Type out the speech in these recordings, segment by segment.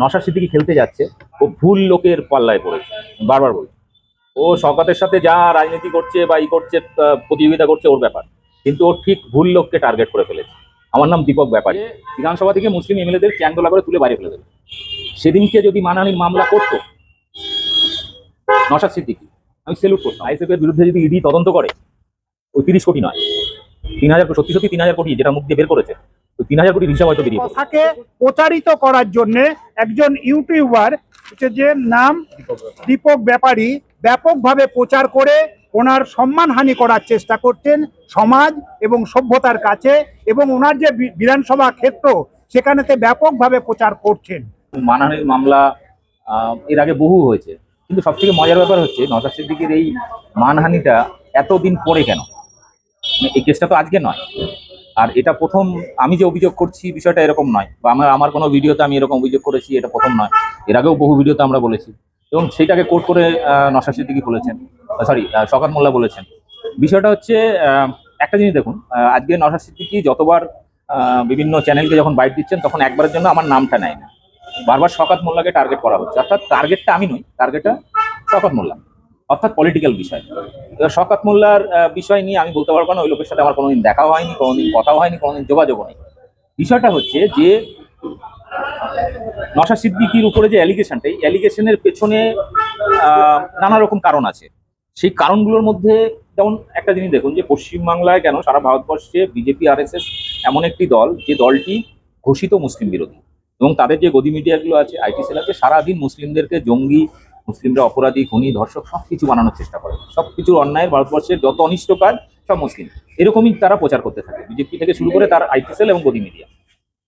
নশা সিদ্দিকি খেলতে যাচ্ছে? ও ভুল লোকের পাল্লায় পড়েছে। বারবার বলছি। ও শওকতের সাথে যা রাজনীতি করছে বা ই করছে প্রতিযোগিতা করছে ওর ব্যাপার। কিন্তু ও ঠিক ভুল লোককে টার্গেট করে ফেলেছে। আমার নাম দীপক ব্যাপারী। বিধানসভা থেকে মুসলিম এমএলএদের চ্যাংদোলা করে তুলে বাইরে ফেলে দেবে। সেদিনকে যদি মানহানির মামলা করতো নশা সিদ্দিকি আমি সেলুট করতাম। আইএসএফ এর বিরুদ্ধে যদি ইডি তদন্ত করে ওই তিরিশ কোটি নয়। তিন হাজার সত্যি সত্যি তিন হাজার কোটি যেটা মুখ দিয়ে বের করেছে তিন হাজার কোটির হিসাব হয়তো বেরিয়ে। কথাকে প্রচারিত করার জন্য একজন ইউটিউবার হচ্ছে যে নাম দীপক ব্যাপারী ব্যাপকভাবে প্রচার করে ওনার সম্মানহানি করার চেষ্টা করছেন সমাজ এবং সভ্যতার কাছে এবং ওনার যে বিধানসভা ক্ষেত্র সেখানেতে ব্যাপকভাবে প্রচার করছেন। মানহানির মামলা এর আগে বহু হয়েছে। কিন্তু সব থেকে মজার ব্যাপার হচ্ছে নজর সিদ্দিকের এই মানহানিটা এতদিন পরে কেন? মানে এই কেসটা তো আজকে নয়। আর এটা প্রথম আমি যে অভিযোগ করছি বিষয়টা এরকম নয়। বা আমার আমার কোনো ভিডিওতে আমি এরকম অভিযোগ করেছি, এটা প্রথম নয়। এর আগেও বহু ভিডিওতে আমরা বলেছি। এবং সেটাকে কোর্ট করে নশা সিদ্দিকি বলেছেন। সরি শকাত মোল্লা বলেছেন। বিষয়টা হচ্ছে একটা জিনিস দেখুন আজকে নশা সিদ্দিকি যতবার বিভিন্ন চ্যানেলকে যখন বাইট দিচ্ছেন, তখন একবারের জন্য আমার নামটা নেয় না। বারবার শকাত মোল্লাকে টার্গেট করা হচ্ছে। অর্থাৎ টার্গেটটা আমি নই টার্গেটটা শকাত মোল্লা। অর্থাৎ পলিটিক্যাল বিষয়। এবার শকাত মোল্লার বিষয় নিয়ে আমি বলতে পারব না, ওই লোকের সাথে আমার কোনোদিন দেখা হয়নি, কোনোদিন কথাও হয়নি, কোনোদিন যোগাযোগও নেই বিষয়টা হচ্ছে যে নশা সিদ্দিকির উপরে যে অ্যালিগেশনটা এই অ্যালিগেশনের পেছনে নানা রকম কারণ আছে। সেই কারণগুলোর মধ্যে যেমন একটা জিনিস দেখুন যে পশ্চিমবাংলায় কেন সারা ভারতবর্ষে বিজেপি, আরএসএস এমন একটি দল যে দলটি ঘোষিত মুসলিম বিরোধী। এবং তাদের যে গদি মিডিয়াগুলো আছে আইটি সেল আছে, সারাদিন মুসলিমদেরকে জঙ্গি মুসলিমরা অপরাধী খুনি ধর্ষক সব কিছু বানানোর চেষ্টা করে। সব কিছুর অন্যায়ের ভারতবর্ষের যত অনিষ্ট কাজ সব মুসলিম। এরকমই তারা প্রচার করতে থাকে। বিজেপি থেকে শুরু করে তার আইটি সেল এবং গদি মিডিয়া।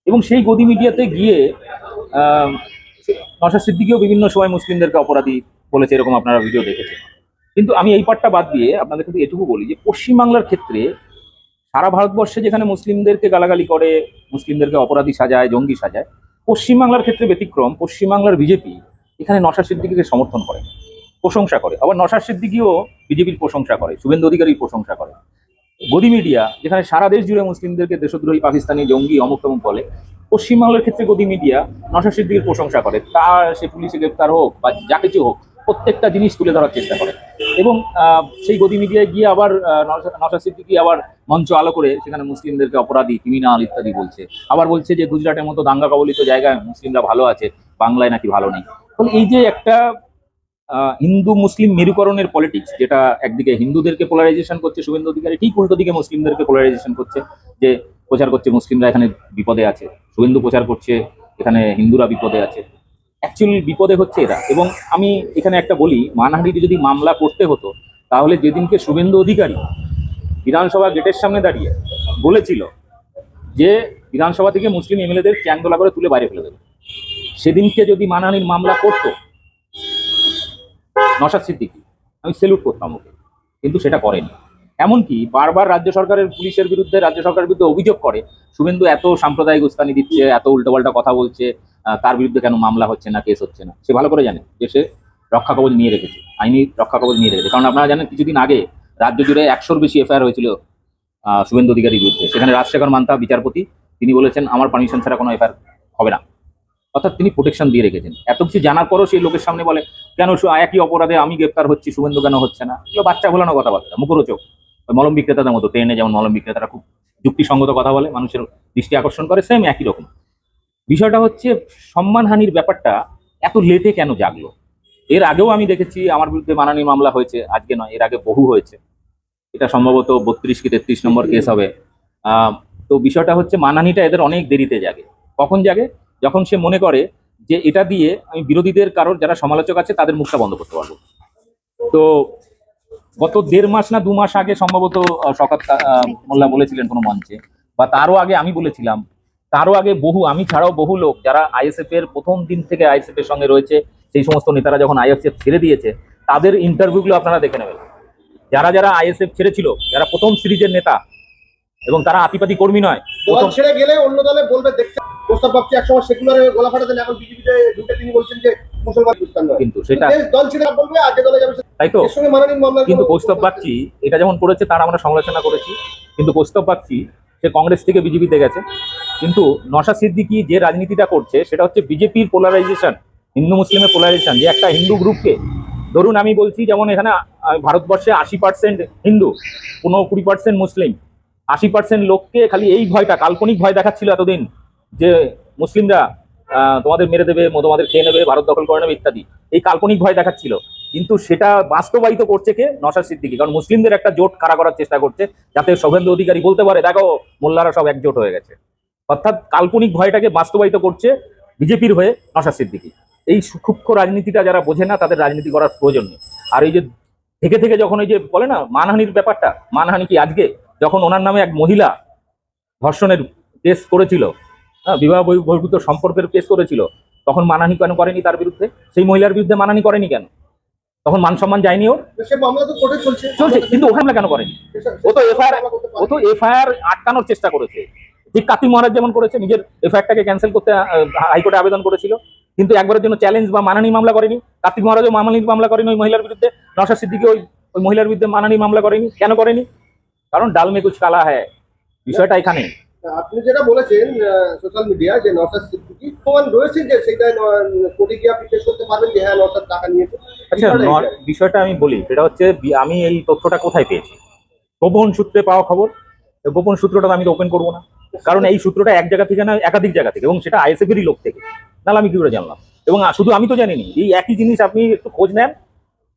এবং সেই গদি মিডিয়াতে গিয়ে নশা সিদ্দিকিও বিভিন্ন সময় মুসলিমদেরকে অপরাধী বলেছে, এরকম আপনারা ভিডিও দেখেছেন। কিন্তু আমি এই পার্টটা বাদ দিয়ে আপনাদের কিন্তু এটুকু বলি যে, পশ্চিমবাংলার ক্ষেত্রে সারা ভারতবর্ষে যেখানে মুসলিমদেরকে গালাগালি করে, মুসলিমদেরকে অপরাধী সাজায়, জঙ্গি সাজায়, পশ্চিমবাংলার ক্ষেত্রে ব্যতিক্রম, পশ্চিমবাংলার বিজেপি এখানে নশা সিদ্দিকিকে সমর্থন করে, প্রশংসা করে। আবার নশা সিদ্দিকিও বিজেপির প্রশংসা করে, শুভেন্দু অধিকারীর প্রশংসা করে। গদি মিডিয়া, যেখানে সারা দেশ জুড়ে মুসলিমদেরকে দেশদ্রোহী, পাকিস্তানি, জঙ্গি, অমুক তমুক বলে পশ্চিমবাংলার ক্ষেত্রে গদি মিডিয়া নশা সিদ্দিকির প্রশংসা করে। তা সে পুলিশে গ্রেপ্তার হোক বা যা কিছু হোক, প্রত্যেকটা জিনিস তুলে ধরার চেষ্টা করে। এবং সেই গদি মিডিয়ায় গিয়ে আবার নওশাদ সিদ্দিকী আবার মঞ্চ আলো করে সেখানে মুসলিমদেরকে অপরাধী ক্রিমিনাল ইত্যাদি বলছে। আবার বলছে যে, গুজরাটের মতো দাঙ্গা কবলিত জায়গায় মুসলিমরা ভালো আছে, বাংলায় নাকি ভালো নেই। এই যে একটা হিন্দু মুসলিম মেরুকরণের পলিটিক্স যেটা একদিকে হিন্দুদেরকে পোলারাইজেশন করছে, শুভেন্দু অধিকারী ঠিক উল্টো দিকে মুসলিমদেরকে পোলারাইজেশন করছে, যে প্রচার করছে মুসলিমরা এখানে বিপদে আছে, শুভেন্দু প্রচার করছে, এখানে হিন্দুরা বিপদে আছে। অ্যাকচুয়ালি বিপদে হচ্ছে এরা। এবং আমি এখানে একটা বলি, মানহানিতে যদি মামলা করতে হতো, তাহলে যেদিনকে শুভেন্দু অধিকারী বিধানসভা গেটের সামনে দাঁড়িয়ে বলেছিল যে বিধানসভা থেকে মুসলিম এমএলএদের চ্যাংদোলা করে তুলে বাইরে ফেলে দেবে। সেদিনকে যদি মানহানির মামলা করতো নশাদ সিদ্দিকি, আমি সেলুট করতাম ওকে, কিন্তু সেটা করেনি। এমনকি বারবার রাজ্য সরকারের পুলিশের বিরুদ্ধে, রাজ্য সরকারের বিরুদ্ধে অভিযোগ করে, শুভেন্দু এত সাম্প্রদায়িক উস্কানি দিচ্ছে, এত উল্টোপাল্টা কথা বলছে তার বিরুদ্ধে কেন মামলা হচ্ছে না, কেস হচ্ছে না? সে ভালো করে জানে যে সে রক্ষা কবচ নিয়ে রেখেছে, আইনি রক্ষা কবচ নিয়ে রেখেছে। কারণ আপনারা জানেন, কিছুদিন আগে রাজ্য জুড়ে একশোর বেশি এফআইআর হয়েছিল শুভেন্দু অধিকারীর বিরুদ্ধে। সেখানে রাজশেখর মান্তা, বিচারপতি, তিনি বলেছেন, আমার পারমিশন ছাড়া কোনো এফআইআর হবে না। অর্থাৎ তিনি প্রোটেকশন দিয়ে রেখেছেন। এত কিছু জানার পরও সেই লোকের সামনে বলে, কেন একই অপরাধে আমি গ্রেপ্তার হচ্ছি, শুভেন্দু কেন হচ্ছে না? এগুলো বাচ্চা ভোলানো কথাবার্তা, মুখরোচক। মলম বিক্রেতাদের মতো ট্রেনে যেমন মলম বিক্রেতারা খুব যুক্তিসঙ্গত কথা বলে, মানুষের দৃষ্টি আকর্ষণ করে সেম একই রকম। বিষয়টা হচ্ছে, সম্মানহানির ব্যাপারটা এত লেটে কেন জাগলো? এর আগেও আমি দেখেছি, আমার বিরুদ্ধে মানানি মামলা হয়েছে, আজকে নয়, এর আগে বহু হয়েছে। এটা সম্ভবত বত্রিশ কি তেত্রিশ নম্বর কেস হবে। তো বিষয়টা হচ্ছে, মানহানিটা এদের অনেক দেরিতে জাগে। কখন জাগে? যখন সে মনে করে যে এটা দিয়ে আমি বিরোধীদের কারোর যারা সমালোচক আছে তাদের মুখটা বন্ধ করতে পারব। তো গত দেড় মাস না দু মাস আগে সম্ভবত আহ, মোল্লা বলেছিলেন কোনো মঞ্চে বা তারও আগে আমি বলেছিলাম তারও আগে বহু আমি ছাড়াও বহু লোক যারা আইএসএফ এর প্রথম দিন থেকে আইএসএফ এর সঙ্গে রয়েছে সেই সমস্ত নেতারা যখন আইএসএফ ছেড়ে দিয়েছে তাদের ইন্টারভিউগুলো আপনারা দেখে নেবেন। যারা যারা আইএসএফ ছেড়েছিল যারা প্রথম সিরিজের নেতা এবং তারা আতিপাতি কর্মী নয় ছেড়ে গেলে অন্য দলে বলবে দেখতে প্রস্তাব ভাবছি একসময় সেকুলারে গোলা ফাটাতেন এখন বিজেপিতে ঢুকে তিনি বলছেন যে মুসলমান খ্রিস্টান কিন্তু সেটা দল ছেড়ে বলবে আর যে দলে যাবে তাই তো। সঙ্গে মানানি মামলা কিন্তু কৌস্তব বাগচি এটা যেমন করেছে তার আমরা সমালোচনা করেছি কিন্তু কৌস্তব বাগচি সে কংগ্রেস থেকে বিজেপিতে গেছে। কিন্তু নশা সিদ্দিকি যে রাজনীতিটা করছে সেটা হচ্ছে বিজেপির পোলারাইজেশন হিন্দু মুসলিমের পোলারাইজেশন যে একটা হিন্দু গ্রুপকে। ধরুন আমি বলছি যেমন এখানে ভারতবর্ষে আশি পার্সেন্ট হিন্দু পনেরো কুড়ি পার্সেন্ট মুসলিম। আশি পার্সেন্ট লোককে খালি এই ভয়টা কাল্পনিক ভয় দেখাচ্ছিল এতদিন। যে মুসলিমরা তোমাদের মেরে দেবে তোমাদের খেয়ে নেবে, ভারত দখল করে নেবে ইত্যাদি, এই কাল্পনিক ভয় দেখাচ্ছিল। কিন্তু সেটা বাস্তবায়িত করছে কে? নশা সিদ্দিকি। কারণ মুসলিমদের একটা জোট খাড়া করার চেষ্টা করছে, যাতে শুভেন্দু অধিকারী বলতে পারে, দেখো, মোল্লারা সব একজোট হয়ে গেছে। অর্থাৎ কাল্পনিক ভয়টাকে বাস্তবায়িত করছে বিজেপির হয়ে নশা সিদ্দিকি। এই সূক্ষ্ম রাজনীতিটা যারা বোঝে না, তাদের রাজনীতি করার প্রয়োজন নেই। আর এই যে থেকে থেকে যখন ওই যে বলে না, মানহানির ব্যাপারটা, মানহানি কি আজকে? যখন ওনার নামে এক মহিলা ধর্ষণের কেস করেছিল বিবাহ বহি- বহির্ভূত সম্পর্কের কেস করেছিল তখন মানহানি কেন করেনি তার বিরুদ্ধে? সেই মহিলার বিরুদ্ধে মানানি করেনি কেন? তখন মান সম্মান যায়নি ওর? চলছে। কিন্তু ওখানে কেন করেনি? ও তো FIR ও তো এফআইআর আটকানোর চেষ্টা করেছে। ঠিক কার্তিক মহারাজ যেমন করেছে নিজের এফআইআরটাকে ক্যান্সেল করতে হাইকোর্টে আবেদন করেছিল। কিন্তু একবারের জন্য চ্যালেঞ্জ বা মানানি মামলা করেনি। কার্তিক মহারাজও মানানি মামলা করেনি ওই মহিলার বিরুদ্ধে। নশা সিদ্দিকি ওই ওই মহিলার বিরুদ্ধে মানানি মামলা করেনি। কেন করেনি? কারণ ডাল মে কুচ কালা হ্যায়। বিষয়টা এখানে আপনি যেটা বলেছেন সোশ্যাল মিডিয়া যে নসাদ সিদ্দিকি প্রমাণ রয়েছে যে সেটা কোর্টে গিয়ে আপনি পেশ করতে পারবেন যে হ্যাঁ নসাদ টাকা নিয়েছে। আচ্ছা বিষয়টা আমি বলি সেটা হচ্ছে আমি এই তথ্যটা কোথায় পেয়েছি? গোপন সূত্রে পাওয়া খবর গোপন সূত্রটা আমি ওপেন করব না। কারণ এই সূত্রটা এক জায়গা থেকে না একাধিক জায়গা থেকে এবং সেটা আইএসএফেরই লোক থেকে। নাহলে আমি কি করে জানলাম? এবং শুধু আমি তো জানিনি এই একই জিনিস আপনি একটু খোঁজ নেন।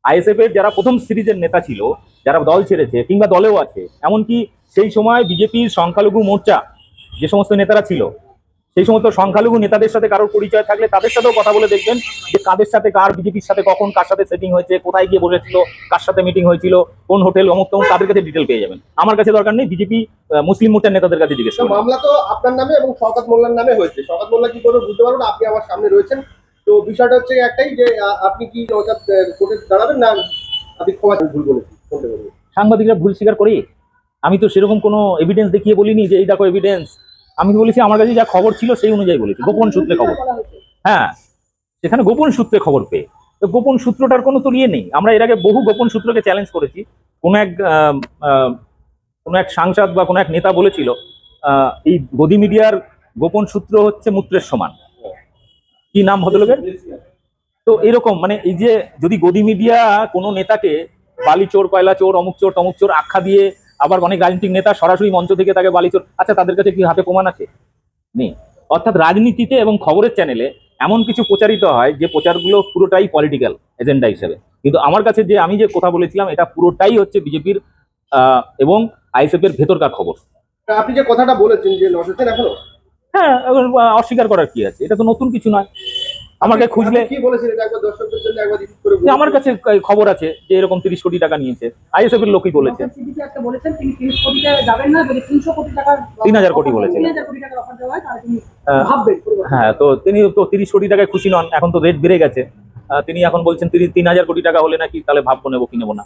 আইএসএফ এর যারা প্রথম সিরিজের নেতা ছিল যারা দল ছেড়েছে কিংবা দলেও আছে এমনকি সেই সময় বিজেপির সংখ্যালঘু মোর্চা যে সমস্ত নেতারা ছিল সেই সমস্ত সংখ্যালঘু নেতাদের সাথে কারোর পরিচয় থাকলে তাদের সাথেও কথা বলে দেখবেন যে কাদের সাথে কার বিজেপির সাথে কখন কার সাথে সেটিং হয়েছে কোথায় গিয়ে বসেছিল কার সাথে মিটিং হয়েছিল কোন হোটেল অমুক তমুক তাদের কাছে ডিটেল পেয়ে যাবেন। আমার কাছে দরকার নেই বিজেপি মুসলিম মোর্চার নেতাদের কাছে জিজ্ঞেস মামলা তো আপনার নামে এবং শওকত মোল্লার নামে হয়েছে। শওকত মোল্লা কি করবে বুঝতে পারবেন আপনি আমার সামনে রয়েছেন। তো বিষয়টা হচ্ছে একটাই যে আপনি কি কোর্টে দাঁড়াবেন না আপনি ক্ষমা ভুল বলেছি সাংবাদিকরা ভুল স্বীকার করি আমি তো সেরকম কোনো এভিডেন্স দেখিয়ে বলিনি যে এই দেখো এভিডেন্স আমি বলেছি আমার কাছে যা খবর ছিল সেই অনুযায়ী বলেছি গোপন সূত্রে খবর। হ্যাঁ সেখানে গোপন সূত্রে খবর পেয়ে। তো গোপন সূত্রটার কোনো তো ইয়ে নেই। আমরা এর আগে বহু গোপন সূত্রকে চ্যালেঞ্জ করেছি। কোন এক কোনো এক সাংসদ বা কোনো এক নেতা বলেছিল এই গদি মিডিয়ার গোপন সূত্র হচ্ছে মূত্রের সমান। কি নাম ভদ্রলোকের? তো এরকম মানে এই যে যদি গদি মিডিয়া কোনো নেতাকে বালি চোর কয়লা চোর অমুক চোর তমুক চোর আখ্যা দিয়ে আবার অনেক রাজনৈতিক নেতা সরাসরি মঞ্চ থেকে তাকে বালি চোর আচ্ছা তাদের কাছে কি হাতে প্রমাণ আছে? নেই। অর্থাৎ রাজনীতিতে এবং খবরের চ্যানেলে এমন কিছু প্রচারিত হয় যে প্রচারগুলো পুরোটাই পলিটিক্যাল এজেন্ডা হিসেবে। কিন্তু আমার কাছে যে আমি যে কথা বলেছিলাম এটা পুরোটাই হচ্ছে বিজেপির এবং আইএসএফ এর ভেতরকার খবর। আপনি যে কথাটা বলেছেন যে নসাদ এখনও? হ্যাঁ অস্বীকার করার কি আছে? এটা তো নতুন কিছু নয়। আমাকে খুঁজলে কি বলেছেন একবার দর্শকদের জন্য একবার রিপিট করে বলুন। আমার কাছে খবর আছে যে এরকম তিরিশ কোটি টাকা নিয়েছে। আইএসএফ এর লোকই বলেছে। নওশাদ একটা বলেছেন তিনি তিরিশ কোটি টাকা যাবেন না যদি তিনশো কোটি টাকার 3000 কোটি। তিন হাজার কোটি টাকার অফার দেওয়া হয় তাহলে তিনি ভাববেন হ্যাঁ তো তিনি তো তিরিশ কোটি টাকায় খুশি নন এখন তো রেট বেড়ে গেছে। তিনি এখন বলছেন তিনি তিন হাজার কোটি টাকা হলে নাকি তাহলে ভাববো নেব কি নেব না।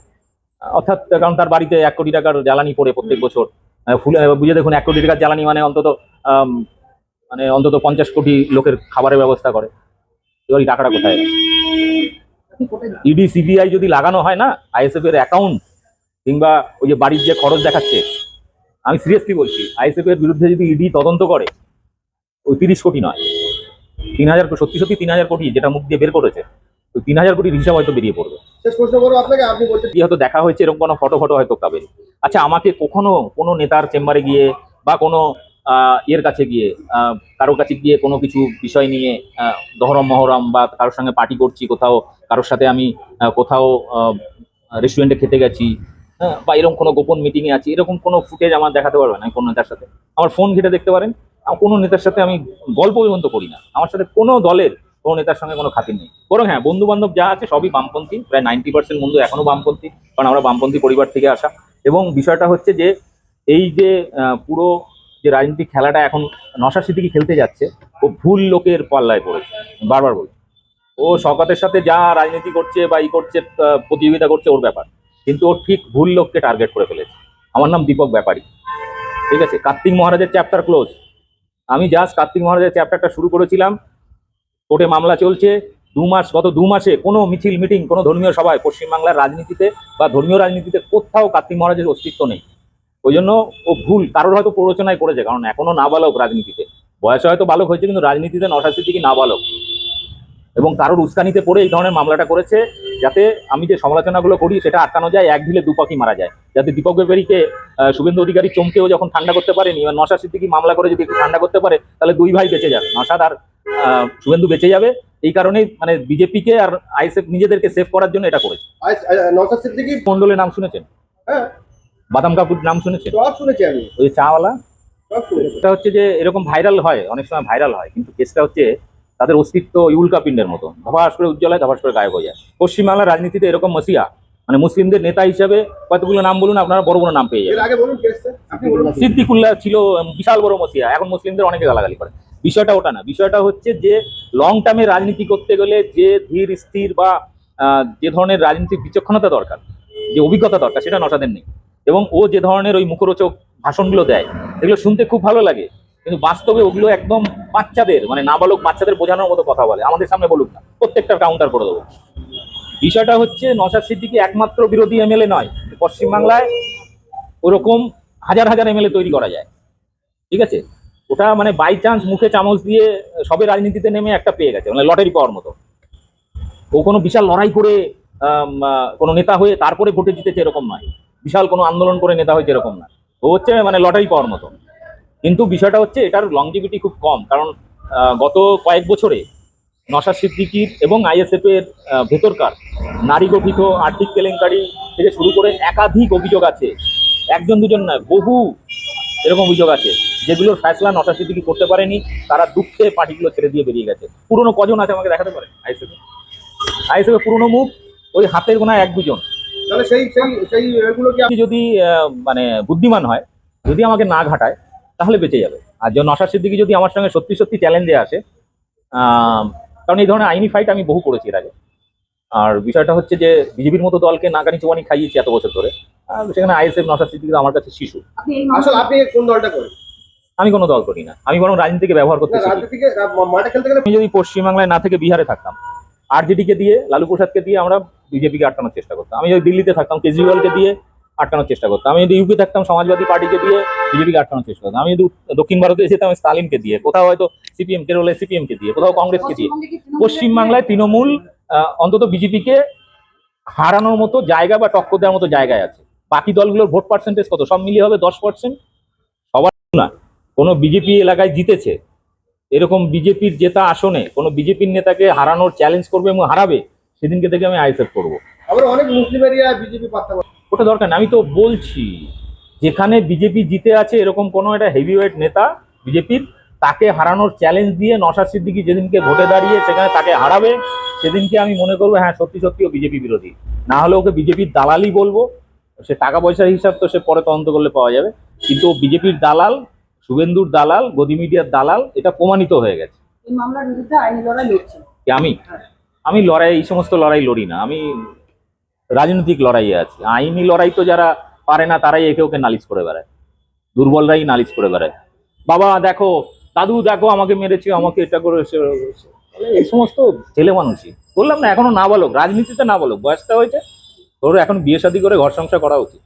অর্থাৎ কারণ তার বাড়িতে এক কোটি টাকার জ্বালানি পড়ে প্রত্যেক বছর। আহ, ফুলে বুঝে দেখুন এক কোটি টাকার জ্বালানি মানে অন্তত মানে অন্তত পঞ্চাশ কোটি লোকের খাবারের ব্যবস্থা করে। এবার এই টাকাটা কোথায়? ইডি সিবিআই যদি লাগানো হয় না আইএসএফ এর অ্যাকাউন্ট কিংবা ওই যে বাড়ির যে খরচ দেখাচ্ছে আমি সিরিয়াসলি বলছি আইএসএফ এর বিরুদ্ধে যদি ইডি তদন্ত করে ওই তিরিশ কোটি নয়। তিন হাজার সত্যি সত্যি তিন হাজার কোটি যেটা মুখ দিয়ে বের করেছে ওই তিন হাজার কোটির হিসাব হয়তো বেরিয়ে পড়বে। শেষ প্রশ্ন করব আপনাকে আপনি বলছেন হয়তো দেখা হয়েছে এরকম কোনো ফটো ফটো হয়তো পাবে আচ্ছা আমাকে কখনো কোনো নেতার চেম্বারে গিয়ে বা কোনো ইয়ের কাছে গিয়ে কারোর কাছে গিয়ে কোনো কিছু বিষয় নিয়ে দহরম মহরম বা কারোর সঙ্গে পার্টি করছি কোথাও কারোর সাথে আমি কোথাও রেস্টুরেন্টে খেতে গেছি হ্যাঁ, বা এরকম কোনো গোপন মিটিংয়ে আছি এরকম কোনো ফুটেজ আমার দেখাতে পারবে না কোনো নেতার সাথে। আমার ফোন ঘেটে দেখতে পারেন কোনো নেতার সাথে আমি গল্প পর্যন্ত করি না। আমার সাথে কোনো দলের কোনো নেতার সঙ্গে কোনো খাতির নেই। বরং হ্যাঁ বন্ধু বান্ধব যা আছে সবই বামপন্থী প্রায় নাইনটি পার্সেন্ট বন্ধু এখনও বামপন্থী কারণ আমরা বামপন্থী পরিবার থেকে আসা। এবং বিষয়টা হচ্ছে যে এই যে পুরো যে রাজনীতিক খেলাটা এখন নশা সিদ্দিকি খেলতে যাচ্ছে, ও ভুল লোকের পাল্লায় পড়েছে। বারবার বলছি। ও শকাতের সাথে যা রাজনীতি করছে বা ই করছে প্রতিযোগিতা করছে, ওর ব্যাপার। কিন্তু ও ঠিক ভুল লোককে টার্গেট করে ফেলেছে। আমার নাম দীপক ব্যাপারী। ঠিক আছে? কার্তিক মহারাজের চ্যাপ্টার ক্লোজ আমি জাস্ট কার্তিক মহারাজের চ্যাপ্টারটা শুরু করেছিলাম। কোর্টে মামলা চলছে। দু মাস, গত দু মাসে কোনো মিছিল মিটিং কোনো ধর্মীয় সভায় পশ্চিমবাংলার রাজনীতিতে বা ধর্মীয় রাজনীতিতে কোথাও কার্তিক মহারাজের অস্তিত্ব নেই। ওই জন্য ও ভুল কারোর হয়তো প্ররোচনায় করেছে কারণ এখনও নাবালক রাজনীতিতে। বয়সে হয়তো বালক হয়েছে কিন্তু রাজনীতিতে নশা সিদ্দিকি নাবালক? এবং কারোর উস্কানিতে পড়ে এই ধরনের মামলাটা করেছে যাতে আমি যে সমালোচনাগুলো করি সেটা আটকানো যায় এক ঢিলে দুপাকি মারা যায়। যাতে দীপক আহ, শুভেন্দু অধিকারী চমকেও যখন ঠান্ডা করতে পারেনি এবার নশা সিদ্দিকি মামলা করে যদি একটু ঠান্ডা করতে পারে তাহলে দুই ভাই বেঁচে যাবে। নশাদ আর শুভেন্দু বেঁচে যাবে। এই কারণেই মানে বিজেপিকে আর আইএসএফ নিজেদেরকে সেভ করার জন্য এটা করেছে। মন্ডলের নাম শুনেছেন? হ্যাঁ। বাদাম কাপুর নাম শুনেছেন? শুনেছি আমি। ওই চাওয়ালা? এটা হচ্ছে যে এরকম ভাইরাল হয় অনেক সময় ভাইরাল হয় কিন্তু কেসটা হচ্ছে তাদের অস্তিত্ব ইউলকা পিণ্ডের মতো ধপাস করে উজ্জ্বল হয় ধপাস করে গায়েব হয়ে যায়। পশ্চিমবাংলার রাজনীতিতে এরকম মসিয়া মানে মুসলিমদের নেতা হিসাবে কতগুলো নাম বলুন আপনারা বড় বড় নাম পেয়ে যাবেন। সিদ্দিকুল্লাহ ছিল বিশাল বড় মসিয়া এখন মুসলিমদের অনেকে গালাগালি করে। বিষয়টা ওটা না বিষয়টা হচ্ছে যে লং টার্মে রাজনীতি করতে গেলে যে ধীর স্থির বা যে ধরনের রাজনীতির বিচক্ষণতা দরকার যে অভিজ্ঞতা দরকার সেটা নসাদের নেই। এবং ও যে ধরনের ওই মুখরোচক ভাষণগুলো দেয়, এগুলো শুনতে খুব ভালো লাগে। কিন্তু বাস্তবে ওগুলো একদম বাচ্চাদের মানে নাবালক বাচ্চাদের বোঝানোর মতো কথা বলে। আমাদের সামনে বলুক না, প্রত্যেকটার কাউন্টার করে দেবো। বিষয়টা হচ্ছে নসাদ সিদ্দিকি একমাত্র বিরোধী এমএলএ নয়, পশ্চিমবাংলায় ওরকম হাজার হাজার এমএলএ তৈরি করা যায়। ঠিক আছে? ওটা মানে বাই চান্স মুখে চামচ দিয়ে সবে রাজনীতিতে নেমে একটা পেয়ে গেছে মানে লটারি পাওয়ার মতো। ও কোনো বিশাল লড়াই করে কোনো নেতা হয়ে তারপরে ভোটে জিতেছে এরকম নয়। বিশাল কোনো আন্দোলন করে নেতা হয়েছে এরকম না। ও হচ্ছে মানে লটারি পাওয়ার মতো। কিন্তু বিষয়টা হচ্ছে এটার লংজিভিটি খুব কম। কারণ গত কয়েক বছরে নশা সিদ্দিকির এবং আইএসএফ এর ভেতরকার নারী গঠিত আর্থিক কেলেঙ্কারি থেকে শুরু করে একাধিক অভিযোগ আছে। একজন দুজন নয়, বহু এরকম অভিযোগ আছে, যেগুলোর ফ্যাসলা নশা সিদ্দিকি করতে পারেনি। তারা দুঃখে পার্টিগুলো ছেড়ে দিয়ে বেরিয়ে গেছে। পুরনো কজন আছে আমাকে দেখাতে পারে? আইএসএফ আইএসএফ পুরনো মুখ, ওই হাতের গোনা এক দুজন। তাহলে সেই সেই সেই এগুলো কি যদি মানে বুদ্ধিমান হয় যদি আমাকে না ঘাটায় তাহলে বেঁচে যাবে। আর যে নশা সিদ্দিকি যদি আমার সঙ্গে সত্যি সত্যি চ্যালেঞ্জে আসে কারণ এই ধরনের আইনি ফাইট আমি বহু করেছি এর আগে। আর বিষয়টা হচ্ছে যে বিজেপির মতো দলকে নাকানি চোয়ানি খাইয়েছি এত বছর ধরে সেখানে আইএসএফ নশা সিদ্দিকি আমার কাছে শিশু। আপনি আসলে আপনি কোন দলটা করেন? আমি কোনো দল করি না। আমি বরং রাজনীতিকে ব্যবহার করতে না শিখি। রাজনীতিকে রা- মাঠে খেলতে গেলে আমি যদি পশ্চিমবাংলায় না থেকে বিহারে থাকতাম আরজেডিকে দিয়ে লালু প্রসাদকে দিয়ে আমরা বিজেপিকে আটকানোর চেষ্টা করতাম। আমি যদি দিল্লিতে থাকতাম কেজরিওয়ালকে দিয়ে আটকানোর চেষ্টা করতাম। আমি যদি ইউপি থাকতাম সমাজবাদী পার্টিকে দিয়ে বিজেপিকে আটকানোর চেষ্টা করতাম। আমি যদি দক্ষিণ ভারতে যেতাম স্টালিনকে দিয়ে কোথাও হয়তো সিপিএম কেরলে সিপিএমকে দিয়ে কোথাও কংগ্রেসকে দিয়ে। পশ্চিমবাংলায় তৃণমূল অন্তত বিজেপিকে হারানোর মতো জায়গা বা টক্কর দেওয়ার মতো জায়গায় আছে। বাকি দলগুলোর ভোট পার্সেন্টেজ কত? সব মিলিয়ে হবে দশ পার্সেন্ট সবার না। কোনো বিজেপি এলাকায় জিতেছে এরকম বিজেপির জেতা আসনে কোনো বিজেপির নেতাকে হারানোর চ্যালেঞ্জ করবে এবং হারাবে সেদিনকে থেকে আমি আইএসএফ করব। আবার অনেক মুসলিম এরিয়া বিজেপি পাত্তা ওটা দরকার না আমি তো বলছি যেখানে বিজেপি জিতে আছে এরকম কোনো একটা হেভিওয়েট নেতা বিজেপির তাকে হারানোর চ্যালেঞ্জ দিয়ে নশা সিদ্দিকি যেদিনকে ভোটে দাঁড়িয়ে সেখানে তাকে হারাবে সেদিনকে আমি মনে করব হ্যাঁ সত্যি সত্যি ও বিজেপি বিরোধী। না হলে ওকে বিজেপির দালালই বলব। সে টাকা পয়সার হিসাব তো সে পরে তদন্ত করলে পাওয়া যাবে। কিন্তু ও বিজেপির দালাল শুভেন্দুর দালাল গদি মিডিয়ার দালাল এটা প্রমাণিত হয়ে গেছে। এই মামলার বিরুদ্ধে আইনি লড়াই লড়ছেন আমি? আমি লড়াই এই সমস্ত লড়াই লড়ি না। আমি রাজনৈতিক লড়াইয়ে আছি। আইনি লড়াই তো যারা পারে না তারাই একে ওকে নালিশ করে বেড়ায়। দুর্বলরাই নালিশ করে বেড়ায়। বাবা দেখো দাদু দেখো আমাকে মেরেছে আমাকে এটা। তাহলে এই সমস্ত ছেলে মানুষই। বললাম না এখনও না বলো রাজনীতিতে না বলো বয়সটা হয়েছে। তোর এখন বিয়ে শাদী করে ঘর সংসার করা উচিত।